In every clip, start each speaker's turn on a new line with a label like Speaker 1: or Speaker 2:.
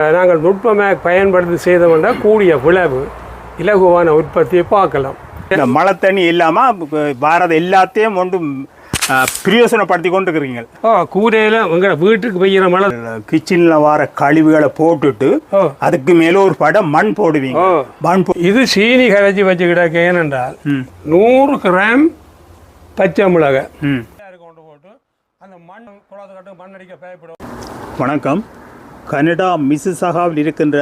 Speaker 1: நாங்கள் நுட்பமாக பயன்படுத்தி செய்தோம்னா கூடிய விளைவு இலகுவான உற்பத்தியை பார்க்கலாம்.
Speaker 2: இந்த மழை தண்ணி இல்லாமல் வாரது எல்லாத்தையும் ஆ, பிரயோசனப்படுத்தி கொண்டு இருக்கிறீங்க
Speaker 1: ஓ கூரையில் உங்கள் வீட்டுக்கு பெய்கிற மழை.
Speaker 2: கிச்சனில் வர கழிவுகளை போட்டுட்டு. அதுக்கு மேலே ஒரு படம் மண் போடுவீங்க. மண்
Speaker 1: இது சீனி கரைச்சி வச்சு கிடக்க ஏனென்றால் நூறு கிராம் பச்சை மிளகாய். கொண்டு போட்டு அந்த மண் குளத்து கட்டு மண் அடிக்க பயப்படும்.
Speaker 2: வணக்கம். கனடா மிசிசாகாவில் இருக்கின்ற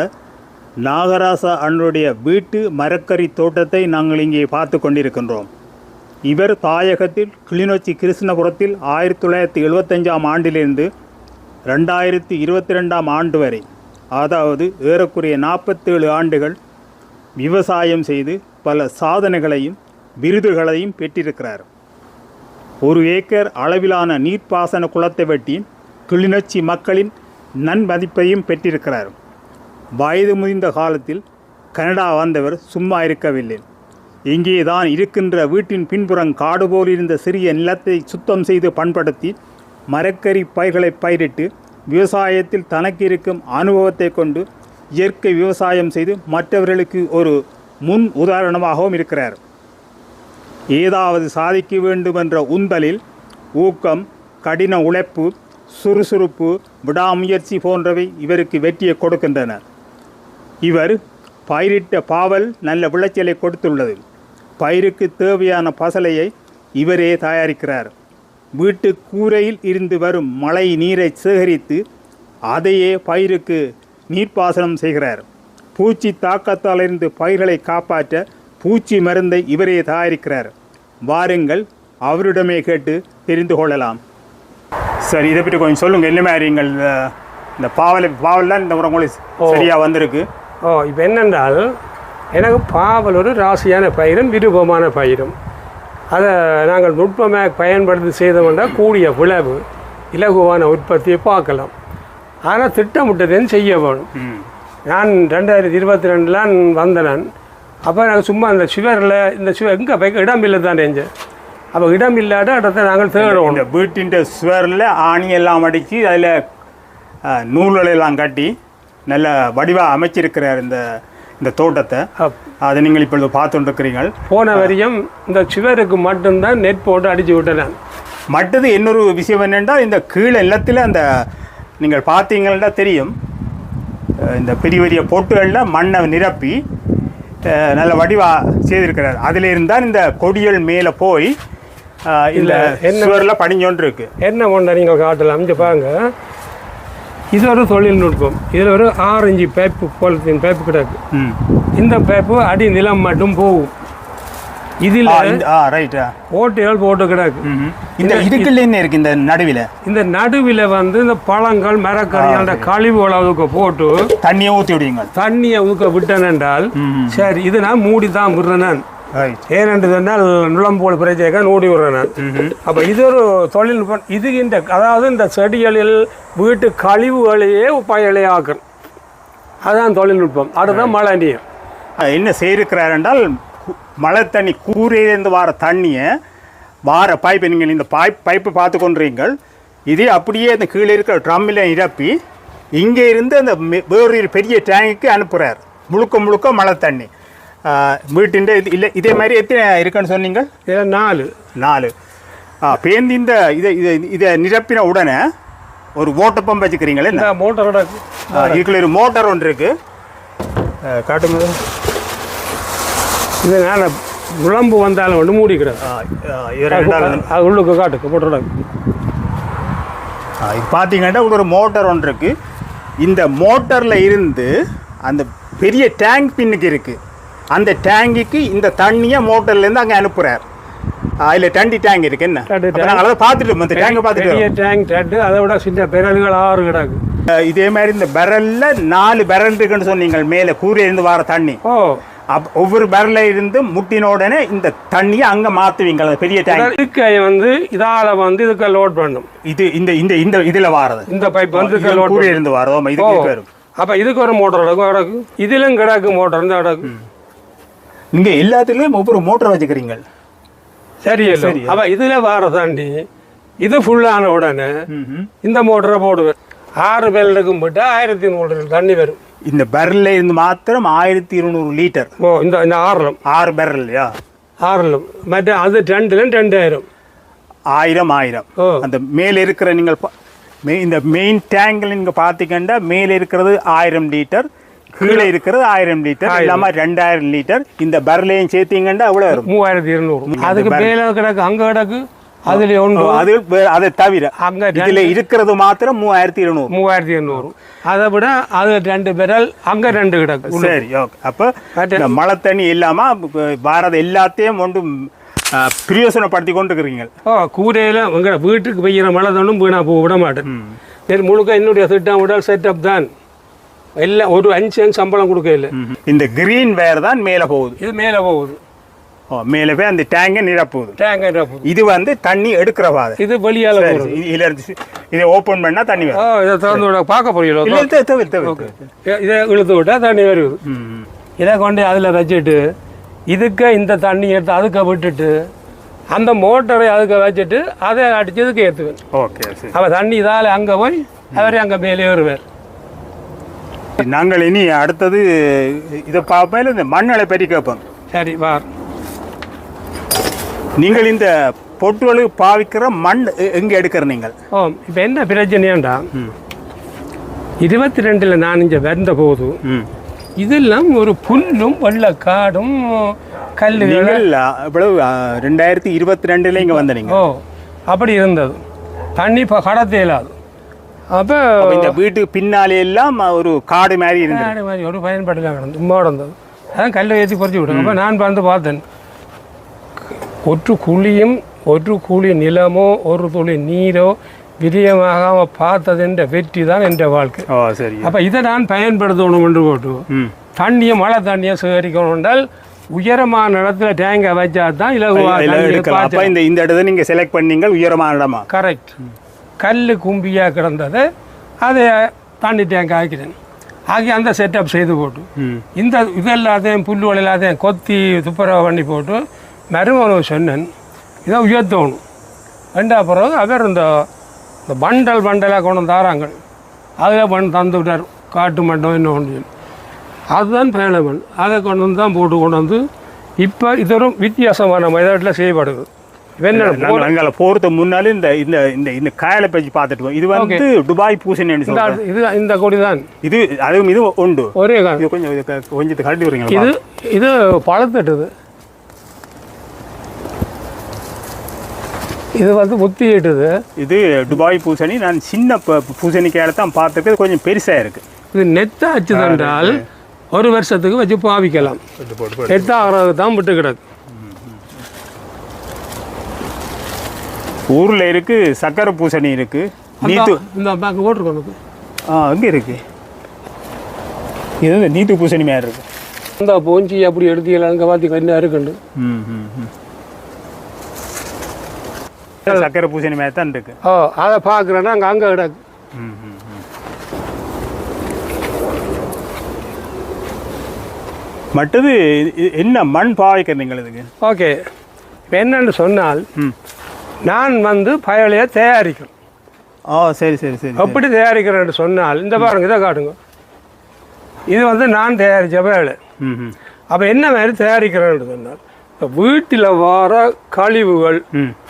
Speaker 2: நாகராசா அண்ணனுடைய வீட்டு மரக்கறி தோட்டத்தை நாங்கள் இங்கே பார்த்து கொண்டிருக்கின்றோம். இவர் தாயகத்தில் கிளிநொச்சி கிருஷ்ணபுரத்தில் ஆயிரத்தி தொள்ளாயிரத்தி எழுபத்தஞ்சாம் ஆண்டிலிருந்து ரெண்டாயிரத்தி இருபத்தி ரெண்டாம் ஆண்டு வரை அதாவது ஏறக்குறைய நாற்பத்தேழு ஆண்டுகள் விவசாயம் செய்து பல சாதனைகளையும் விருதுகளையும் பெற்றிருக்கிறார். ஒரு ஏக்கர் அளவிலான நீர்ப்பாசன குளத்தை வெட்டி கிளிநொச்சி மக்களின் நன்மதிப்பையும் பெற்றிருக்கிறார். வயது முதிர்ந்த காலத்தில் கனடா வந்தவர் சும்மா இருக்கவில்லை. இங்கே தான் இருக்கின்ற வீட்டின் பின்புறம் காடு போல் இருந்த சிறிய நிலத்தை சுத்தம் செய்து பண்படுத்தி மரக்கறி பயிர்களை பயிரிட்டு விவசாயத்தில் தனக்கு இருக்கும் அனுபவத்தை கொண்டு இயற்கை விவசாயம் செய்து மற்றவர்களுக்கு ஒரு முன் உதாரணமாகவும் இருக்கிறார். ஏதாவது சாதிக்க வேண்டும் என்ற உந்தலில் ஊக்கம் கடின உழைப்பு சுறுசுறுப்பு விடாமுயற்சி போன்றவை இவருக்கு வெற்றியை கொடுக்கின்றன. இவர் பயிரிட்ட பாவல் நல்ல விளைச்சலை கொடுத்துள்ளது. பயிருக்கு தேவையான பசலையை இவரே தயாரிக்கிறார். வீட்டு கூரையில் இருந்து வரும் மழை நீரை சேகரித்து அதையே பயிருக்கு நீர்ப்பாசனம் செய்கிறார். பூச்சி தாக்கத்தால் இருந்து பயிர்களை காப்பாற்ற பூச்சி மருந்தை இவரே தயாரிக்கிறார். வாருங்கள் அவரிடமே கேட்டு தெரிந்து கொள்ளலாம். சரி இதை பற்றி கொஞ்சம் சொல்லுங்கள் என்ன மாதிரி நீங்கள் இந்த- இந்த பாவலை பாவல் தான் இந்த முறை உங்களுக்கு சரியாக வந்திருக்கு.
Speaker 1: ஓ இப்போ என்னென்றால் எனக்கு பாவல் ஒரு ராசியான பயிரும் விருப்பமான பயிரும். அதை நாங்கள் நுட்பமாக பயன்படுத்தி செய்தோம்னா கூடிய விளைவு இலகுவான உற்பத்தியை பார்க்கலாம். ஆனால் திட்டமிட்டதையும் செய்ய வேணும். நான் ரெண்டாயிரத்தி இருபத்தி ரெண்டில் வந்தேன் அப்போ நாங்கள் சும்மா அந்த சுவரில் இந்த சுவர் எங்கே வைக்க இடம் இல்லை தான் செஞ்சேன் அப்போ இடம் இல்லாத இடத்த நாங்கள் தேடுவோம்.
Speaker 2: இந்த வீட்டின் சுவரில் ஆணி எல்லாம் அடித்து அதில் நூல்களை எல்லாம் கட்டி நல்ல வடிவாக அமைச்சிருக்கிறார் இந்த இந்த தோட்டத்தை. அதை நீங்கள் இப்பொழுது பார்த்துட்டு இருக்கிறீர்கள்
Speaker 1: போன வரையும் இந்த சுவருக்கு மட்டும்தான் நெட் போட்டு அடித்து விட்டேன்
Speaker 2: மற்றது இன்னொரு விஷயம் என்னென்றால் இந்த கீழே எல்லாத்தில் அந்த நீங்கள் பார்த்தீங்கன்னா தெரியும். இந்த பெரிய பெரிய பொட்டுகளில் மண்ணை நிரப்பி நல்ல வடிவாக செய்திருக்கிறார். அதில் இருந்தால் இந்த கொடிகள் மேலே போய் இந்த
Speaker 1: என்ன-
Speaker 2: படிஞ்சோன்று இருக்கு.
Speaker 1: என்ன ஒன்றை நீங்கள் காட்டலாம் இங்கே பாருங்க. இது ஒரு தொழில்நுட்பம் இதில் ஒரு ஆரஞ்சு பைப்பு பாலித்தீன் பைப்பு கிடக்கு. இந்த பைப்பு அடி நிலம் மட்டும் போகும். இதில் ஓட்டைகள் போட்டு கிடக்கு.
Speaker 2: இந்த இதுக்குள்ள என்ன இருக்கு இந்த நடுவில்?
Speaker 1: இந்த நடுவில் வந்து இந்த பழங்கள் மரக்கறிகளோட கழிவுகளை அதுக்கு போட்டு
Speaker 2: தண்ணியை ஊற்றி விடுவீங்க.
Speaker 1: தண்ணியை ஊக்க விட்டேன் என்றால்
Speaker 2: ம்
Speaker 1: சரி இது நான் மூடி தான் விடுறேன் ஏனென்று சொன்னால் நுழம்போல் பிரச்சனைக்காக மூடி விடுறேன் அப்போ இது ஒரு தொழில்நுட்பம் இது இந்த அதாவது இந்த செடிகளில் வீட்டு கழிவுகளையே பயலை ஆக்கும். அதுதான் தொழில்நுட்பம். அதுதான் மழை நீர்
Speaker 2: என்ன செய்திருக்கிறார் என்றால் மழை தண்ணி கூரையிலேருந்து வர தண்ணியை வார பைப்பு நீங்கள் இந்த பைப் பைப்பு பார்த்து கொண்டிருங்கள். இதே அப்படியே இந்த கீழே இருக்கிற ட்ரம்மில் நிரப்பி இங்கே இருந்து அந்த வேறொரு பெரிய டேங்குக்கு அனுப்புகிறார் முழுக்க முழுக்க மழை தண்ணி வீட்டின் இது இல்லை இதே மாதிரி எத்தனை இருக்குன்னு சொன்னீங்க?
Speaker 1: நாலு.
Speaker 2: நாலு. ஆ பேருந்து இந்த இதை இதை இதை நிரப்பின உடனே ஒரு ஓட்ட பம்பு வச்சுக்கிறீங்களே
Speaker 1: மோட்டரோட
Speaker 2: இதுக்குள்ள ஒரு மோட்டார் ஒன்று இருக்கு. ஆ, காட்டுங்க.
Speaker 1: இது நான் நுழம்பு வந்தாலும் ஒன்று மூடிக்கிறது. அது உள்ளுக்கு காட்டுக்கு மோட்டரோட
Speaker 2: இது பார்த்தீங்கன்னா ஒரு மோட்டார் ஒன்று இருக்கு. இந்த மோட்டரில் இருந்து அந்த பெரிய டேங்க் பின்னுக்கு இருக்கு. அந்த டேங்குக்கு இந்த தண்ணியை மோட்டர்லேருந்து அங்கே அனுப்புகிறார் அதில் டண்டி டேங்க் இருக்கு என்ன? நாங்கள் அதை பார்த்துட்டு அந்த டேங்கை பார்த்துட்டு
Speaker 1: பெரிய டேங்க் டேட்டு அதை விட சின்ன பெரல்கள் ஆறு கிடக்கு.
Speaker 2: இதே மாதிரி இந்த பெரல்ல நாலு பெரல் இருக்குன்னு சொன்னீங்க மேலே கூரையிலிருந்து வர தண்ணி.
Speaker 1: ஓ.
Speaker 2: அப் ஒவ்வொரு பெரல்ல இருந்து முட்டின உடனே இந்த தண்ணியை அங்கே மாற்றுவீங்க பெரிய டேங்க்
Speaker 1: இதுக்கை வந்து இதால வந்து இதுக்கு லோட் பண்ணும்.
Speaker 2: இது இந்த இந்த இந்த இதில் வாரது.
Speaker 1: இந்த பைப் வந்து இதுக்கு லோட்
Speaker 2: கூரையிலிருந்து இருந்து வரதோ. இது இது வரும்.
Speaker 1: அப்போ இதுக்கு ஒரு மோட்டர் கிடக்கும் கிடக்கு. இதிலும் கிடக்கு மோட்டர் இந்த கிடக்கு.
Speaker 2: நீங்க எல்லாத்துலயும் ஒவ்வொரு மோட்டர் வச்சுக்கிறீங்க.
Speaker 1: சரி
Speaker 2: சரி.
Speaker 1: அப்போ இதில் வர தாண்டி இது ஃபுல்லான உடனே இந்த மோட்டரை போடுவேன். ஆறு பேருக்கும் போட்டால் ஆயிரத்தி நூறு தண்ணி வரும்.
Speaker 2: இந்த பெரல்ல இருந்து மாத்திரம் ஆயிரத்தி இருநூறு லிட்டர்
Speaker 1: ஓ இந்த இந்த ஆறிலும்.
Speaker 2: ஆறு பெரல் இல்லையா
Speaker 1: ஆறிலும். மற்ற அது ரெண்டுல ரெண்டாயிரம்
Speaker 2: ஆயிரம் ஆயிரம். அந்த மேலே இருக்கிற நீங்கள் இந்த மெயின் டேங்கில் நீங்க பார்த்தீங்கன்னா மேலே இருக்கிறது ஆயிரம் லிட்டர் கீழே இருக்கிறது ஆயிரம் லிட்டர் இல்லாம ரெண்டாயிரம் லிட்டர் இந்த பரலையும் சேர்த்தீங்கன்னா அவ்வளோ வரும்?
Speaker 1: மூவாயிரத்தி இருநூறு. அதுக்கு மேலே கிடக்கு அங்கே கிடக்கு அதில் ஒன்று.
Speaker 2: அது அதை தவிர
Speaker 1: அங்கே
Speaker 2: இதுல இருக்கிறது மாத்திரம் மூவாயிரத்தி இருநூறு.
Speaker 1: மூவாயிரத்தி எண்ணூறு அதை விட அது ரெண்டு பேரல் அங்கே ரெண்டு கிடக்கு.
Speaker 2: சரி ஓகே. அப்போ மழை தண்ணி இல்லாம இப்ப வாரது எல்லாத்தையும் ஆ, பிரயோசனப்படுத்தி கொண்டு இருக்கிறீங்க
Speaker 1: ஓ கூரையில் உங்கள் வீட்டுக்கு பெய்கிற மழை தண்ணும் வீணா போக விட மாட்டேன். சரி முழுக்க என்னுடைய திட்டம் விட செட்டப் தான். எல்லாம் ஒரு அஞ்சு அஞ்சு சம்பளம் கொடுக்க இல்லை
Speaker 2: இந்த கிரீன் வேர் தான் மேலே போகுது.
Speaker 1: இது மேலே போகுது.
Speaker 2: ஓ மேலே போய் அந்த டேங்கை நிரப்புது.
Speaker 1: டேங்கர் போகுது
Speaker 2: இது வந்து தண்ணி எடுக்கிற பாதை.
Speaker 1: இது வெளியால்
Speaker 2: இதுல இருந்து இதை ஓபன் பண்ணா தண்ணி
Speaker 1: ஓ
Speaker 2: வரும்
Speaker 1: இதை திறந்து விட பார்க்க போறீங்களோ?
Speaker 2: இல்ல தவிர தவிர தவிர
Speaker 1: இதை இழுத்து விட்டால் தண்ணி வருது. இதை கொண்டு அதில் வச்சுட்டு இதுக்கு இந்த தண்ணி எடுத்து அதுக்கு விட்டுட்டு அந்த மோட்டரை அதுக்கு வச்சுட்டு அதை அடிச்சு இதுக்கு ஏற்றுவேன்
Speaker 2: ஓகே
Speaker 1: அவள் தண்ணி இதால் அங்கே போய் அவரே அங்கே மேலே வருவார்.
Speaker 2: நாங்கள் இனி அடுத்தது இதை பார்ப்பேன் இந்த மண்ணலை பற்றி கேட்போம்.
Speaker 1: சரி வார்
Speaker 2: நீங்கள் இந்த பொட்டுகளுக்கு பாவிக்கிற மண் எங்க எடுக்கிற நீங்கள்?
Speaker 1: ஓ இப்போ என்ன பிரச்சனையாண்டா? இருபத்தி ரெண்டில் நான் இங்கே வந்த போது இதெல்லாம் ஒரு புல்லும் வெள்ளக்காடும் கல்லுகள்
Speaker 2: நீங்கள் இவ்வளவு ரெண்டாயிரத்தி இருபத்தி ரெண்டுல இங்க வந்த நீங்க
Speaker 1: ஓ அப்படி இருந்தது. தண்ணி இப்போ கடத்த இயலாது அப்போ
Speaker 2: இந்த வீட்டுக்கு பின்னாலே எல்லாம் ஒரு காடு மாதிரி இருந்தது.
Speaker 1: ஆடு மாதிரி ஒரு பயன்பாட்டில் கிடந்து கிடந்தது. அதான் கல்லை ஏற்றி குறைச்சி விட்டாங்க அப்போ நான் வந்து பார்த்தேன். ஒரு குழியும் ஒரு குழி நிலமோ ஒரு துளி நீரோ விரியமாக பார்த்ததென்ற வெற்றி தான் என்ற வாழ்க்கை.
Speaker 2: ஓ சரி
Speaker 1: அப்போ இதை நான் பயன்படுத்தணும் என்று போட்டு தண்ணியை மழை தண்ணியை சேகரிக்கணும் என்றால் உயரமான இடத்துல டேங்கை வச்சா தான் இலகுவா
Speaker 2: இல்ல, எடுக்கலாம். அப்ப இந்த இந்த இடத்தை நீங்க செலக்ட் பண்ணீங்க உயரமான இடமா?
Speaker 1: கரெக்ட் கல் கும்பியாக கிடந்ததை அதை தண்ணி டேங்க் ஆக்கிறேன் ஆகி அந்த செட்டப் செய்து போட்டு. இந்த இதெல்லாத்தையும் புல்லு எல்லாத்தையும் கொத்தி துப்புரவு பண்ணி போட்டு மருமகனுக்கு சொன்னேன். இதை உயர்த்தணும். ரெண்டா பிறகு அவர் இந்த இந்த பண்டல் பண்டலாக கொண்டு வந்து தாராங்க அதில் பண்ணி தந்து விட்டார். காட்டு மண்டம் என்ன ஒன்று அதுதான் பேலமன் அதை கொண்டு வந்து தான் போட்டு கொண்டு வந்து இப்போ இது ஒரு வித்தியாசமான மெதட்டில் செய்யப்படுது.
Speaker 2: நாங்கள் போகிறதுக்கு முன்னாலே இந்த இந்த இந்த இந்த காயலை பற்றி பார்த்துட்டு இது வந்து துபாய் சொல்றாங்க.
Speaker 1: இது இந்த கொடி தான்
Speaker 2: இது அதுவும் இது உண்டு.
Speaker 1: ஒரே
Speaker 2: இது கொஞ்சம் இது கொஞ்சம் கழட்டி
Speaker 1: இது இது பழத்தட்டுது. இது வந்து முத்திட்டுது
Speaker 2: இது துபாய் பூசணி. நான் சின்ன பூசணிக்காயில தான் பார்த்துருக்கு கொஞ்சம் பெருசாக இருக்கு.
Speaker 1: இது நெத்தாச்சு என்றால் ஒரு வருஷத்துக்கு வச்சு பாவிக்கலாம். நெத்தாகிறதுக்கு தான் விட்டு கிடக்கு
Speaker 2: ஊரில் இருக்கு சக்கரை பூசணி இருக்கு. நீத்து
Speaker 1: இந்த பேங்க்
Speaker 2: ஆ அங்கே இருக்கு. இது வந்து நீத்து பூசணி மாதிரி இருக்கு.
Speaker 1: இந்த பூஞ்சி அப்படி எடுத்தீங்களா அங்கே பார்த்து என்ன இருக்குண்டு.
Speaker 2: சக்கரை பூசணி மாதிரி தான் இருக்கு.
Speaker 1: ஓ அதை பார்க்குறேன்னா அங்கே அங்கே கிடக்கு.
Speaker 2: மற்றது என்ன மண் பாவிக்கிற நீங்கள் இதுக்கு
Speaker 1: ஓகே. இப்போ என்னன்னு சொன்னால் நான் வந்து பயலையை தயாரிக்கிறேன்
Speaker 2: ஆ சரி சரி சரி
Speaker 1: எப்படி தயாரிக்கிறேன்னு சொன்னால் இந்த பாருங்க இதை காட்டுங்க. இது வந்து நான் தயாரித்த பயலை. அப்போ என்ன மாதிரி தயாரிக்கிறேன்னு சொன்னால் இப்போ வீட்டில் வர கழிவுகள்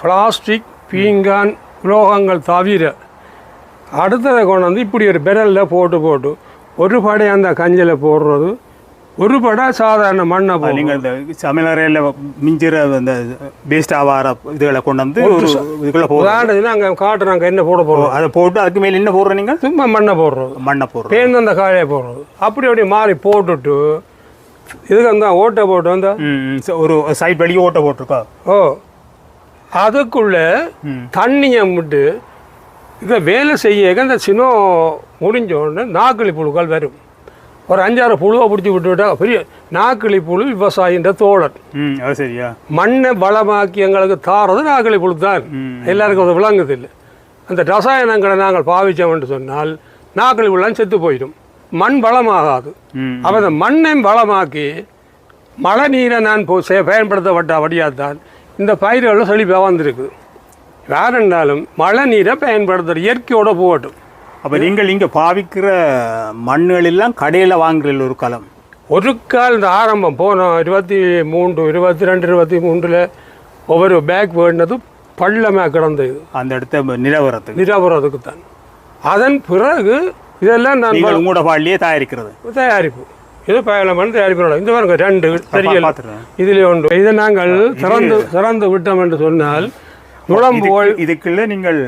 Speaker 1: பிளாஸ்டிக் பீங்கான் உலோகங்கள் தவிர அடுத்ததை கொண்டு வந்து இப்படி ஒரு பெரலில் போட்டு போட்டு ஒரு படை அந்த கஞ்சில் போடுறது ஒரு படை சாதாரண மண்ணை போடுறது
Speaker 2: நீங்கள் இந்த சமையலறையில் மிஞ்சிற அந்த வேஸ்ட் ஆவார இதுகளை கொண்டு வந்து ஒரு இதுக்குள்ள போடுறோம்.
Speaker 1: உதாரணத்துக்கு அங்கே காட்டுறாங்க என்ன போட போடுறோம்
Speaker 2: அதை போட்டு அதுக்கு மேலே என்ன போடுற நீங்கள்?
Speaker 1: சும்மா மண்ணை போடுறது
Speaker 2: மண்ணை போடுறோம்.
Speaker 1: பேருந்து அந்த காயை போடுறது அப்படி அப்படி மாறி போட்டுட்டு இதுக்கு அந்த ஓட்டை போட்டு வந்தா?
Speaker 2: ஒரு சைட் வெளியே ஓட்ட போட்டிருக்கா?
Speaker 1: ஓ அதுக்குள்ள தண்ணியை விட்டு இதை வேலை செய்ய இந்த சினம் முடிஞ்ச உடனே நாக்களி புழுக்கள் வரும். ஒரு அஞ்சாறு புழுவை பிடிச்சி விட்டுவிட்டா பெரிய நாக்களி புழு விவசாயின்ற தோழர்
Speaker 2: சரியா?
Speaker 1: மண்ணை பலமாக்கி எங்களுக்கு தாரது நாக்களி புழு தான். எல்லாருக்கும் அது விளங்குது இல்லை. அந்த ரசாயனங்களை நாங்கள் பாவிச்சோம்னு சொன்னால் நாக்களி புழுலாம் செத்து போயிடும். மண் பலமாகாது
Speaker 2: ம்
Speaker 1: அப்போ அந்த மண்ணை பலமாக்கி மழை நீரை நான் பயன்படுத்தப்பட்ட வழியாத்தான் இந்த பயிர்கள் செழிப்பாக வந்திருக்குது. வேறென்றாலும் மழை நீரை பயன்படுத்துகிற இயற்கையோட போகட்டும்.
Speaker 2: அப்போ நீங்கள் இங்கே பாவிக்கிற மண்ணுகள் எல்லாம் கடையில் வாங்குறீங்க ஒரு காலம்.
Speaker 1: ஒரு கால் இந்த ஆரம்பம் போனோம் இருபத்தி மூன்று இருபத்தி ரெண்டு இருபத்தி மூன்றில் ஒவ்வொரு பேக் வேண்டினது பள்ளமாக கிடந்தது.
Speaker 2: அந்த இடத்த நிலவரத்துக்கு
Speaker 1: நிராபுரத்துக்கு தான் அதன் பிறகு இதெல்லாம் நான்
Speaker 2: உங்களோட பாலிலேயே தயாரிக்கிறது.
Speaker 1: தயாரிப்பு. இது பயணமான தயாரிப்பு இந்த பாருங்க ரெண்டு தெரியல இதில் ஒன்று இதை நாங்கள் திறந்து திறந்து விட்டோம் என்று சொன்னால் நுழம்பு ஓய்
Speaker 2: இதுக்குள்ள நீங்கள்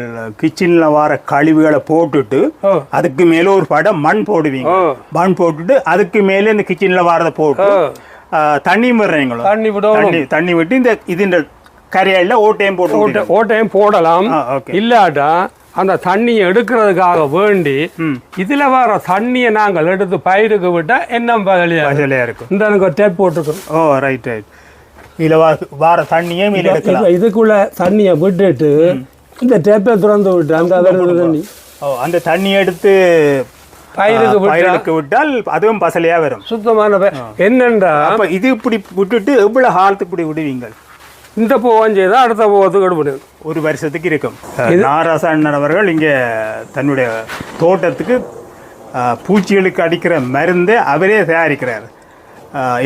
Speaker 2: கிச்சனில் வர கழிவுகளை போட்டுட்டு அதுக்கு மேலே ஒரு படம் மண் போடுவீங்க. மண் போட்டுட்டு அதுக்கு மேலே இந்த கிச்சனில் வரதை போட்டு தண்ணி விடுறீங்களோ?
Speaker 1: தண்ணி விடணும்.
Speaker 2: தண்ணி தண்ணி விட்டு இந்த இது இந்த கரையால ஓட்டையும் போட்டு
Speaker 1: ஓட்டை ஓட்டையும் போடலாம். இல்லாட்டா அந்த தண்ணியை எடுக்கிறதுக்காக வேண்டி இதுல வர தண்ணியை நாங்கள் எடுத்து பயிருக்கு விட்டா என்ன
Speaker 2: பசலையாக இருக்கும்?
Speaker 1: இந்த எனக்கு ஒரு டேப் போட்டிருக்கோம்
Speaker 2: ஓ ரைட் ரைட் இதில் வார தண்ணியே மீன் எடுக்கலாம்.
Speaker 1: இதுக்குள்ள தண்ணியை விட்டுட்டு இந்த டேப்பை திறந்து விட்டு அந்த தண்ணி.
Speaker 2: ஓ அந்த தண்ணி எடுத்து
Speaker 1: பயிருக்கு விட்டா
Speaker 2: பயிருக்கு விட்டால் அதுவும் பசலையாக வரும்.
Speaker 1: சுத்தமான
Speaker 2: அப்போ இது இப்படி விட்டுட்டு எவ்வளோ காலத்துக்கு இப்படி விடுவீங்க
Speaker 1: இந்த பூவம் செய்தா அடுத்த பூவத்துக்கு எடுபடுது
Speaker 2: ஒரு வருஷத்துக்கு இருக்கும். நாராசண்ணன் அவர்கள் இங்கே தன்னுடைய தோட்டத்துக்கு பூச்சிகளுக்கு அடிக்கிற மருந்தை அவரே தயாரிக்கிறார்.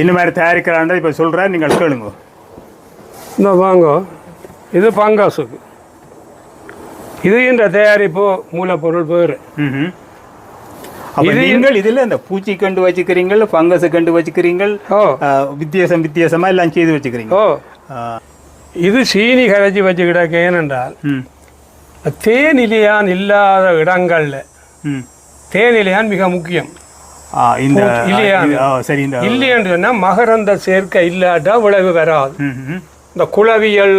Speaker 2: என்ன மாதிரி தயாரிக்கிறான்னு இப்போ சொல்கிறார் நீங்கள் கேளுங்க.
Speaker 1: இந்த வாங்க இது பங்காசுக்கு. இது இந்த தயாரிப்பு மூலப்பொருள்.
Speaker 2: அப்ப நீங்கள் இதில் இந்த பூச்சி கண்டு வச்சுக்கிறீங்கள் ஃபங்கஸ் கண்டு வச்சுக்கிறீங்கள் வித்தியாசம் வித்தியாசமா எல்லாம் செய்து வச்சுக்கிறீங்க.
Speaker 1: இது சீனி கரைச்சி வச்சு கிடக்க ஏனென்றால் தேனிலையான் இல்லாத இடங்கள்ல தேனிலையான் மிக முக்கியம். இல்லையா?
Speaker 2: சரி இந்த
Speaker 1: இல்லை என்று சொன்னால் மகரந்த சேர்க்கை இல்லாட்டா விளைவு வராது. இந்த குளவியல்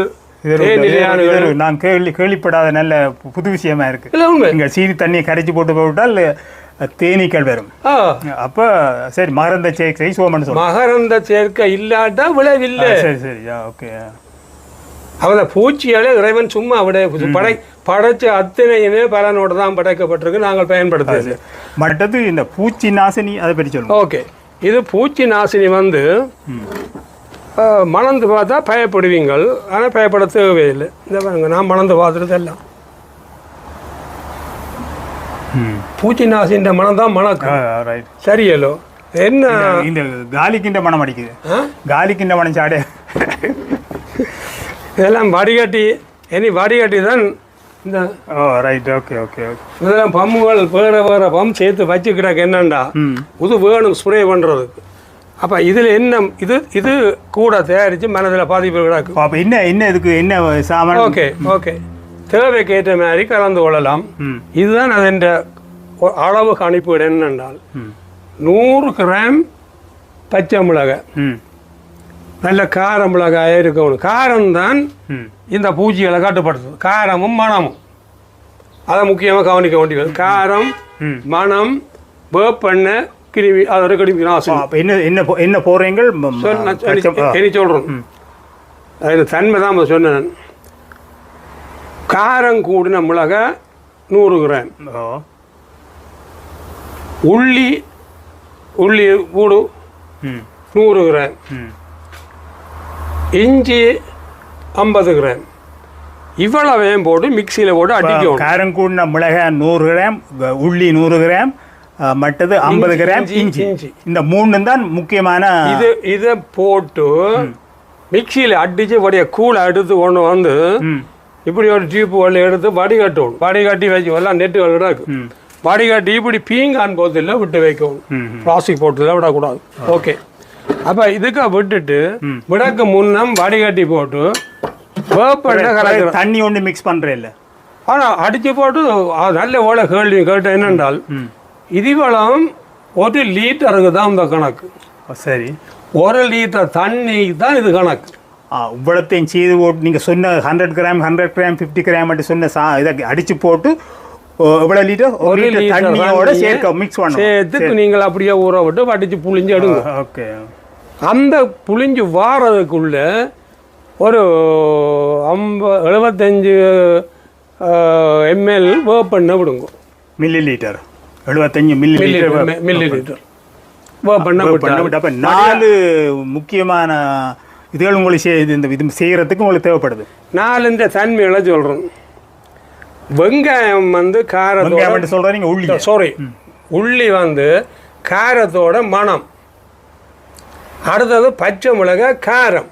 Speaker 2: நான் கேள்வி கேள்விப்படாத நல்ல புது விஷயமா இருக்கு. இங்க சீனி தண்ணியை கரைச்சி போட்டு போட்டால் தேனீக்கள் வரும். அப்ப சரி மகரந்த சேர்க்கை சொல்லுவோம்
Speaker 1: மகரந்த சேர்க்கை இல்லாட்டா விளைவில்லை.
Speaker 2: சரி சரி. ஓகே.
Speaker 1: அவனை பூச்சியாலே இறைவன் சும்மா விட படை படைச்ச அத்தனையுமே பலனோடு தான் படைக்கப்பட்டிருக்கு. நாங்கள் பயன்படுத்துறது
Speaker 2: மற்றது இந்த பூச்சி நாசினி அதை பற்றி சொல்லுங்க.
Speaker 1: ஓகே. இது பூச்சி நாசினி வந்து மணந்து பார்த்தா பயப்படுவீங்கள். ஆனால் பயப்பட தேவையில்லை. இந்த பாருங்க நான் மணந்து பார்த்துறது எல்லாம்
Speaker 2: ம்.
Speaker 1: பூச்சி நாசின்ற மனம் தான் மணக்கும்
Speaker 2: ரைட்
Speaker 1: சரியலோ? என்ன?
Speaker 2: இந்த காலிக்கின்ற மனம் அடிக்குது? காலிக்கின்ற மனம் சாடே.
Speaker 1: இதெல்லாம் வடிகட்டி இனி வடிகட்டி தான் இந்த
Speaker 2: oh right okay okay okay
Speaker 1: இதெல்லாம் பம்புகள் வேறு வேறு பம்ப் சேர்த்து வச்சு கிடக்கு என்னண்டா இது வேணும் ஸ்ப்ரே பண்ணுறதுக்கு அப்போ இதில் என்ன இது இது கூட தயாரித்து மனதில் பாதிப்பு கிடக்கு
Speaker 2: அப்போ என்ன என்ன இதுக்கு என்ன சாமான்?
Speaker 1: Okay okay. தேவைக்கு ஏற்ற மாதிரி கலந்து கொள்ளலாம். இதுதான் அதன் அளவு கணிப்பீடு என்னென்றால் நூறு கிராம் பச்சை மிளகாய். நல்ல கார மிளகாயாக இருக்கணும். காரம்தான் இந்த பூச்சிகளை கட்டுப்படுத்துது. காரமும் மணமும். அதை முக்கியமாக கவனிக்க வேண்டியது. காரம் மணம் வேப்பெண்ணெய் கிருமி அதோட கிருமி நாசம்
Speaker 2: என்ன என்ன என்ன போடுறீங்கள்.
Speaker 1: சொல்லி சொல்கிறோம். அதில் தன்மை தான் சொன்னேன் காரம் கூடின மிளகாய் நூறு கிராம். உள்ளி உள்ளி கூடு நூறு கிராம். இஞ்சி ஐம்பது கிராம். இவ்வளவையும் போட்டு மிக்சியில் போட்டு அடிக்கணும்.
Speaker 2: காரம் கூடின மிளகாய் நூறு கிராம் உள்ளி நூறு கிராம் மற்றது ஐம்பது கிராம்
Speaker 1: இஞ்சி,
Speaker 2: இஞ்சி. இந்த மூணு தான் முக்கியமான
Speaker 1: இது இதை போட்டு மிக்சியில் அடித்து வடிய கூழை எடுத்து கொண்டு வந்து இப்படி ஒரு டியூப் ஒன்று எடுத்து வடிகட்டணும். வடிகட்டி வச்சு எல்லாம் நெட்டுகள் கிடக்கு வடிகட்டி இப்படி பீங்கான் போதில் விட்டு வைக்கணும். பிளாஸ்டிக் போட்டதில் விடக்கூடாது. ஓகே அப்போ இதுக்கு விட்டுட்டு. விடக்கு முன்னம் வடிகட்டி போட்டு வேப்பெண்ணை கலக்கிற
Speaker 2: தண்ணி ஒன்று மிக்ஸ் பண்ணுறேன் இல்லை
Speaker 1: ஆனால் அடித்து போட்டு நல்ல ஓலை கேள்வி கேட்ட என்னென்றால்
Speaker 2: ம்
Speaker 1: இதுவெல்லாம் ஒரு லிட்டருக்கு தான் இந்த கணக்கு.
Speaker 2: சரி.
Speaker 1: ஒரு லிட்டர் தண்ணி தான் இது கணக்கு.
Speaker 2: இவ்வளத்தையும் செய்து போட்டு நீங்கள் சொன்ன hundred gram hundred gram fifty gram மட்டும் சொன்ன சா இதை அடித்து போட்டு எவ்வளோ லிட்டர் ஒரு லிட்டர் தண்ணியோட
Speaker 1: தண்ணியை
Speaker 2: சேர்க்க மிக்ஸ் பண்ணணும்.
Speaker 1: சேர்த்து நீங்கள் அப்படியே ஊற விட்டு வடித்து புளிஞ்சு எடுங்க.
Speaker 2: ஓகே.
Speaker 1: அந்த புளிஞ்சு வாரதுக்குள்ள ஒரு ஐம்ப எழுபத்தஞ்சு எம்எல் வேப்பெண்ணெய் விடுங்க.
Speaker 2: மில்லி லிட்டர் எழுபத்தஞ்சு மில்லி
Speaker 1: மில்லி
Speaker 2: லிட்டர் அப்போ நாலு முக்கியமான இதுகள் உங்களுக்கு செய் இது இந்த இது செய்கிறதுக்கு உங்களுக்கு தேவைப்படுது.
Speaker 1: நாலு இந்த தன்மைகளை சொல்கிறோம் வெங்காயம் வந்து காரத்தோட
Speaker 2: சொல்கிறீங்க உள்ளி
Speaker 1: சாரி உள்ளி வந்து காரத்தோட மணம். அடுத்தது பச்சை மிளகாய் காரம்.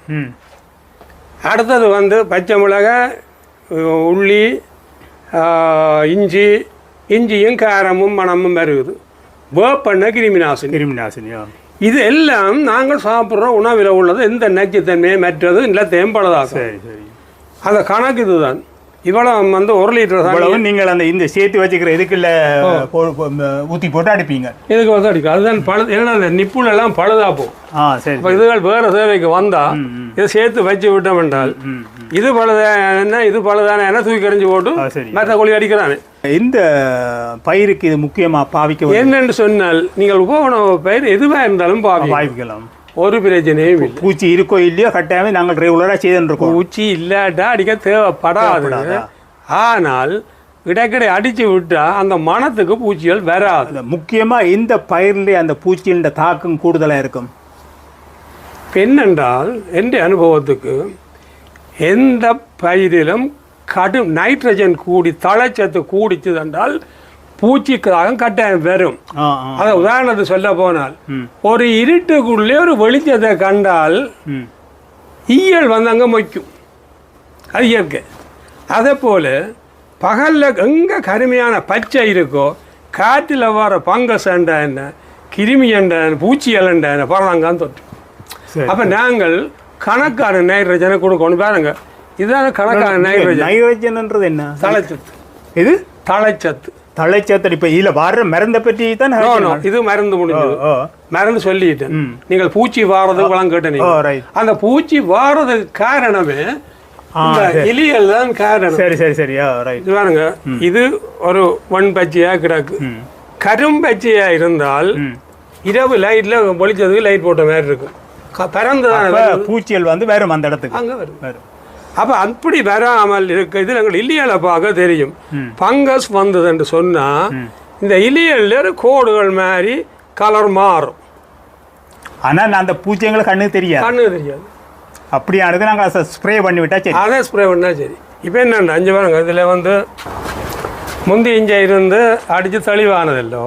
Speaker 1: அடுத்தது வந்து பச்சை மிளகாய் உள்ளி இஞ்சி இஞ்சியும் காரமும் மணமும் வருகுது. வேப்பெண்ணெய் கிருமி நாசினி
Speaker 2: கிருமி நாசினியா
Speaker 1: இது எல்லாம் நாங்கள் சாப்பிட்ற உணவில் உள்ளது. எந்த நச்சுத்தன்மையை மற்றது இல்லை தேம்பளதாகும்
Speaker 2: சரி சரி.
Speaker 1: அந்த கணக்கு இதுதான். இவ்வளவு வந்து ஒரு லிட்டர் தான்
Speaker 2: இவ்வளவு நீங்கள் அந்த இந்த சேர்த்து வச்சுக்கிற இதுக்குள்ள ஊத்தி போட்டு அடிப்பீங்க.
Speaker 1: இதுக்கு வந்து அடிக்கும் அதுதான் பழு ஏன்னா அந்த நிப்புள் எல்லாம் பழுதா போகும்.
Speaker 2: ஆ சரி
Speaker 1: இப்போ இதுகள் வேறு சேவைக்கு வந்தா இதை சேர்த்து வச்சு விட்டோம் என்றால் இது பழுதான இது பழுதான என்ன தூக்கி எறிஞ்சு போட்டு மற்ற கோழி அடிக்கிறானே.
Speaker 2: இந்த பயிருக்கு இது முக்கியமா பாவிக்க
Speaker 1: என்னென்று சொன்னால் நீங்கள் உபவனவு பயிர் எதுவாக இருந்தாலும் பாவி
Speaker 2: பாவிக்கலாம்.
Speaker 1: ஒரு பிரச்சனையும் இல்லை.
Speaker 2: பூச்சி இருக்கோ இல்லையோ கட்டாயமே நாங்கள் ரெகுலராக செய்துட்டு இருக்கோம்.
Speaker 1: பூச்சி இல்லாட்டா அடிக்க தேவைப்படாது? ஆனால் இடைக்கிடை அடிச்சு விட்டா அந்த மனத்துக்கு பூச்சிகள் வராது.
Speaker 2: அந்த முக்கியமா இந்த பயிர்ல அந்த பூச்சியின் தாக்கம் கூடுதலா இருக்கும்?
Speaker 1: இப்ப என்னென்றால் என்ற அனுபவத்துக்கு எந்த பயிரிலும் கடும் நைட்ரஜன் கூடி தழைச்சத்து கூடிச்சது என்றால் பூச்சிக்காக கட்டாயம் வரும். அதை உதாரணத்துக்கு சொல்ல போனால் ஒரு இருட்டுக்குள்ளே ஒரு வெளிச்சத்தை கண்டால் ஈயல் வந்து அங்கே மொய்க்கும். அது இயற்கை. அதே போல் பகலில் எங்கே கருமையான பச்சை இருக்கோ காற்றில் வர பங்கஸ் என்ன கிருமி பூச்சியல் என்ற என்ன பரவாங்கான்னு தொட்டு அப்போ நாங்கள் கணக்கான நைட்ரஜனை கொடுக்கணும் பாருங்க. இதுதான கணக்கான நைட்ரஜன்.
Speaker 2: நைட்ரஜன்ன்றது என்ன?
Speaker 1: தலைச்சத்து.
Speaker 2: இது
Speaker 1: தலைச்சத்து.
Speaker 2: தழைச்சத்தடி இப்போ இதில் வர்ற மருந்தை பற்றி தான்
Speaker 1: இது மருந்து முடிஞ்சது. மருந்து சொல்லிட்டேன். நீங்கள் பூச்சி வாரதுக்கு வளம் கேட்டீங்க அந்த பூச்சி வாரதுக்கு காரணமே. எலியல் தான் காரணம்.
Speaker 2: சரி சரி சரி. ரைட்
Speaker 1: இது பாருங்க. இது ஒரு ஒன் பச்சையா கிடக்கு.
Speaker 2: ம்.
Speaker 1: கரும்பச்சையா இருந்தால் இரவு லைட்ல பொழிச்சதுக்கு லைட் போட்ட மாதிரி இருக்கும்.
Speaker 2: அப்ப பூச்சிகள் வந்து வரும் அந்த இடத்துக்கு.
Speaker 1: அங்க வரும்.
Speaker 2: வரும்.
Speaker 1: அப்ப அப்படி வராமல் இருக்க இது நாங்கள் இலியலை பார்க்க தெரியும்.
Speaker 2: ம்.
Speaker 1: பங்கஸ் வந்தது என்று சொன்னா இந்த இலியல்ல கோடுகள் மாதிரி கலர் மாறும்.
Speaker 2: ஆனா நான் அந்த பூச்சியங்களை கண்ணுக்கு தெரியாது.
Speaker 1: கண்ணு தெரியாது.
Speaker 2: அப்படியானது நாங்கள் ஸ்ப்ரே பண்ணி விட்டா சரி.
Speaker 1: அதை ஸ்ப்ரே பண்ணா சரி. இப்போ என்னண்டா அஞ்சு பாருங்க. இதில் வந்து முந்தி இஞ்ச இருந்து அடிச்சு தெளிவானதில்லோ.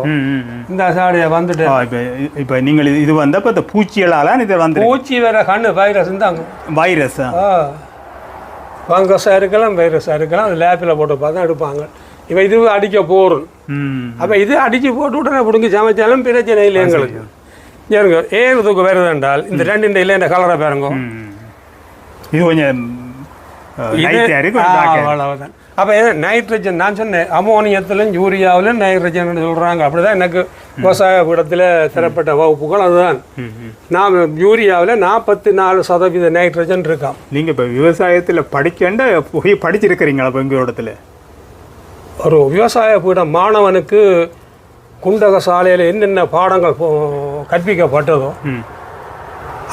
Speaker 1: இந்த சாடியை வந்துட்டு
Speaker 2: இப்போ இப்போ நீங்கள் இது- இது வந்து இப்போ இந்த பூச்சிகளால் இது வந்து
Speaker 1: பூச்சி வேற கண்ணு வைரஸ் தாங்க
Speaker 2: வைரஸ்
Speaker 1: ஆ? ஃபங்கஸாக இருக்கலாம் வைரஸாக இருக்கலாம் அது லேப்பில் போட்டு பார்த்தா எடுப்பாங்க. இப்போ இது அடிக்க போகிறோம்
Speaker 2: ம்.
Speaker 1: அப்போ இது அடித்து போட்டு உடனே பிடுங்கி சமைச்சாலும் பிரச்சனை இல்லை எங்களுக்கு. ஏறுங்க ஏன் இதுக்கு வருது என்றால் இந்த ரெண்டு இல்லை இந்த கலரை பாருங்க.
Speaker 2: இது கொஞ்சம்.
Speaker 1: அவ்வளவுதான். அப்போ நைட்ரஜன் நான் சொன்னேன் அமோனியத்திலும் யூரியாவிலும் நைட்ரஜன் சொல்கிறாங்க அப்படிதான் எனக்கு விவசாய பீடத்தில் தரப்பட்ட வகுப்புகள். அதுதான். நாம் யூரியாவில் நாற்பத்தி நாலு சதவீத நைட்ரஜன் இருக்காம்
Speaker 2: நீங்க இப்போ விவசாயத்தில் படிக்கண்ட போய் படிச்சிருக்கிறீங்களா இப்போ எங்கள் இடத்துல
Speaker 1: ஒரு விவசாய பீடம் மாணவனுக்கு குண்டக சாலையில் என்னென்ன பாடங்கள் கற்பிக்கப்பட்டதோ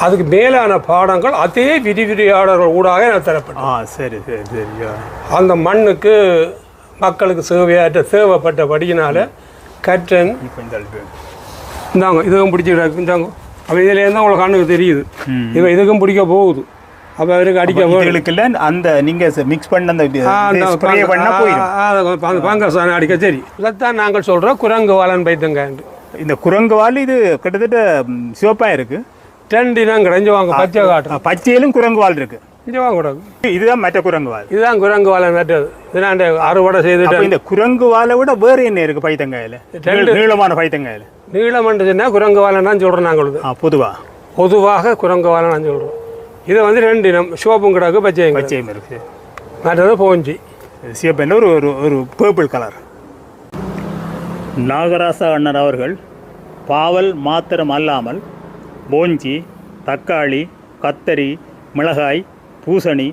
Speaker 1: அதுக்கு மேலான பாடங்கள் அதே விரிவிரியாளர்கள் ஊடாக எனக்கு தரப்பட்டது
Speaker 2: ஆ சரி சரி சரி.
Speaker 1: அந்த மண்ணுக்கு மக்களுக்கு சேவையாற்ற தேவைப்பட்டபடியினால கற்றன். இந்தாங்க இதுக்கும் பிடிச்சிக்கிறாங்க இந்தாங்க. அப்போ இதுலேருந்து உங்களுக்கு கண்ணுக்கு தெரியுது. இப்போ இதுக்கும் பிடிக்க போகுது. அப்போ அவருக்கு அடிக்க போகுது
Speaker 2: இதுகளுக்குள்ள அந்த நீங்க மிக்ஸ் பண்ண அந்த
Speaker 1: பங்கசான அடிக்க சரி. இதைத்தான் நாங்கள் சொல்கிறோம் குரங்கு வாழன் பைத்தங்காண்டு
Speaker 2: இந்த குரங்கு வால் இது கிட்டத்தட்ட ம், சிவப்பா
Speaker 1: இனம் கிடைஞ்சு வாங்க பச்சை காட்டுறோம்
Speaker 2: பச்சையிலும் குரங்கு வால் இருக்கு
Speaker 1: கூடாது
Speaker 2: இதுதான் மற்ற குரங்கு வால்
Speaker 1: இதுதான் குரங்கு வாழன் நட்டது இதனாண்ட அறுவடை செய்துட்டு
Speaker 2: அப்ப இந்த குரங்கு வாலை விட வேற என்ன இருக்கு பைத்தங்காயில
Speaker 1: ரெண்டு.
Speaker 2: நீளமான பைத்தங்காயில
Speaker 1: நீளமண்டுச்சுன்னா குரங்கு வாழன் தான் சொல்கிறோம் நாங்கள்
Speaker 2: ஆ பொதுவா
Speaker 1: பொதுவாக குரங்கு வாழன் நான் சொல்கிறோம் இது வந்து ரெண்டு இனம் சிவப்பும் கிடக்கு பச்சையும்
Speaker 2: பச்சையும் இருக்கு
Speaker 1: மற்றது போஞ்சி
Speaker 2: சிவப்பெண்ண ஒரு ஒரு ஒரு பர்பிள் கலர் நாகராசா அண்ணர் அவர்கள் பாவல் மாத்திரம் அல்லாமல் போஞ்சி தக்காளி கத்தரி மிளகாய் பூசணி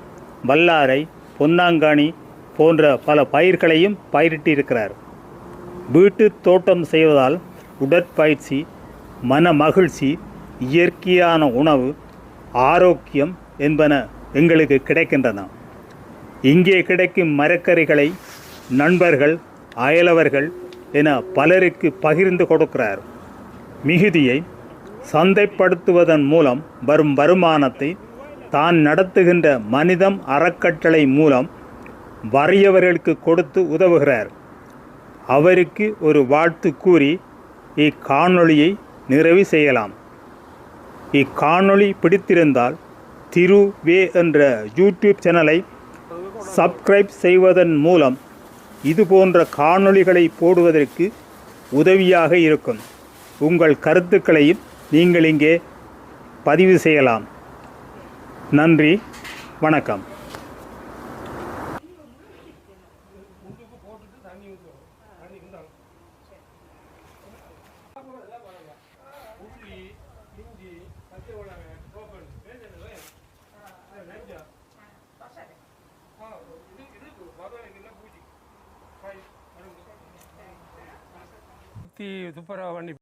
Speaker 2: வல்லாரை பொன்னாங்கானி போன்ற பல பயிர்களையும் பயிரிட்டிருக்கிறார். வீட்டு தோட்டம் செய்வதால் உடற்பயிற்சி மன மகிழ்ச்சி இயற்கையான உணவு ஆரோக்கியம் என்பன எங்களுக்கு கிடைக்கின்றன. இங்கே கிடைக்கும் மரக்கறிகளை நண்பர்கள் அயலவர்கள் என பலருக்கு பகிர்ந்து கொடுக்கிறார். மிகுதியை சந்தைப்படுத்துவதன் மூலம் வரும் வருமானத்தை தான் நடத்துகின்ற மனிதம் அறக்கட்டளை மூலம் வறியவர்களுக்கு கொடுத்து உதவுகிறார். அவருக்கு ஒரு வாழ்த்து கூறி இக்காணொளியை நிறைவு செய்யலாம். இக்காணொளி பிடித்திருந்தால் திரு வே என்ற யூடியூப் சேனலை சப்ஸ்கிரைப் செய்வதன் மூலம் இது போன்ற காணொளிகளை போடுவதற்கு உதவியாக இருக்கும். உங்கள் கருத்துக்களையும் நீங்கள் இங்கே பதிவு செய்யலாம். நன்றி வணக்கம்.
Speaker 1: உள்ளி